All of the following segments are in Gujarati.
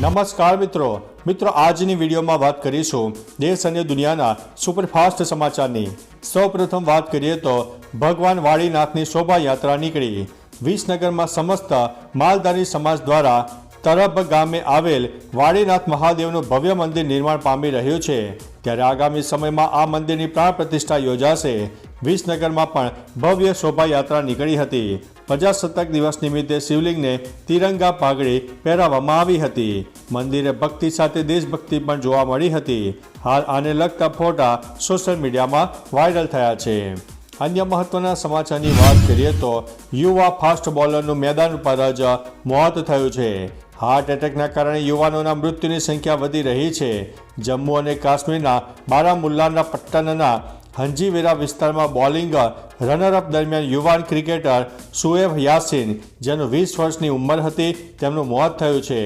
નમસ્કાર મિત્રો. મિત્રો, આજની વિડીયોમાં વાત કરીશું દેશ અને દુનિયાના સુપરફાસ્ટ સમાચારની. સૌપ્રથમ વાત કરીએ તો ભગવાન વાળીનાથની શોભાયાત્રા નીકળી. વિસનગરમાં સમસ્ત માલધારી સમાજ દ્વારા તરબ ગામે આવેલ વાળીનાથ મહાદેવનું ભવ્ય મંદિર નિર્માણ પામી રહ્યું છે. ત્યારે આગામી સમયમાં આ મંદિરની પ્રાણ પ્રતિષ્ઠા યોજાશે. વિસનગરમાં પણ ભવ્ય શોભાયાત્રા નીકળી હતી. પ્રજાસત્તાક દિવસ નિમિત્તે શિવલિંગને તિરંગા પાઘડી પહેરાવવામાં આવી હતી. મંદિરે ભક્તિ સાથે દેશભક્તિ પણ જોવા મળી હતી. હાલ આને લગતા ફોટા સોશિયલ મીડિયામાં વાયરલ થયા છે. અન્ય મહત્વના સમાચારની વાત કરીએ તો યુવા ફાસ્ટ બોલરનું મેદાન ઉપર જ મોત થયું છે. હાર્ટ એટેકના કારણે યુવાનોના મૃત્યુની સંખ્યા વધી રહી છે. જમ્મુ અને કાશ્મીરના બારામુલ્લાના પટ્ટનના હંજીવેરા વિસ્તારમાં બોલિંગ રનરઅપ દરમિયાન યુવાન ક્રિકેટર સુએબ યાસીન, જેનું વીસ વર્ષની ઉંમર હતી, તેમનું મોત થયું છે.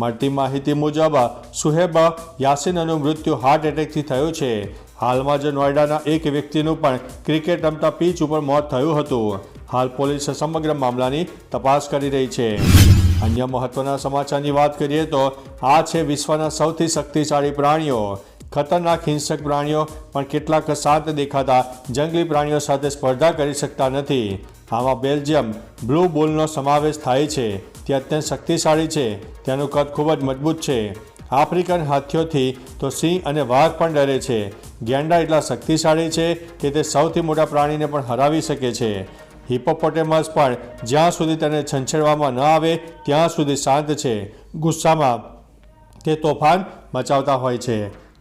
મળતી માહિતી મુજબ સુહેબ યાસીનનું મૃત્યુ હાર્ટ એટેકથી થયું છે. હાલમાં જ નોઈડાના એક વ્યક્તિનું પણ ક્રિકેટ રમતા પીચ ઉપર મોત થયું હતું. હાલ પોલીસ સમગ્ર મામલાની તપાસ કરી રહી છે. અન્ય મહત્વના સમાચારની વાત કરીએ તો, આ છે વિશ્વના સૌથી શક્તિશાળી પ્રાણીઓ. ખતરનાક હિંસક પ્રાણીઓ પણ કેટલાક શાંત દેખાતા જંગલી પ્રાણીઓ સાથે સ્પર્ધા કરી શકતા નથી. આમાં બેલ્જિયમ બ્લુ બુલનો સમાવેશ થાય છે. તે અત્યંત શક્તિશાળી છે. તેનું કદ ખૂબ જ મજબૂત છે. આફ્રિકન હાથીઓથી તો સિંહ અને વાઘ પણ ડરે છે. ગેંડા એટલા શક્તિશાળી છે કે તે સૌથી મોટા પ્રાણીને પણ હરાવી શકે છે. હિપોપોટેમસ પણ જ્યાં સુધી તેને છંછેડવામાં ન આવે, ત્યાં સુધી શાંત છે. ગુસ્સામાં તે તોફાન મચાવતા હોય છે.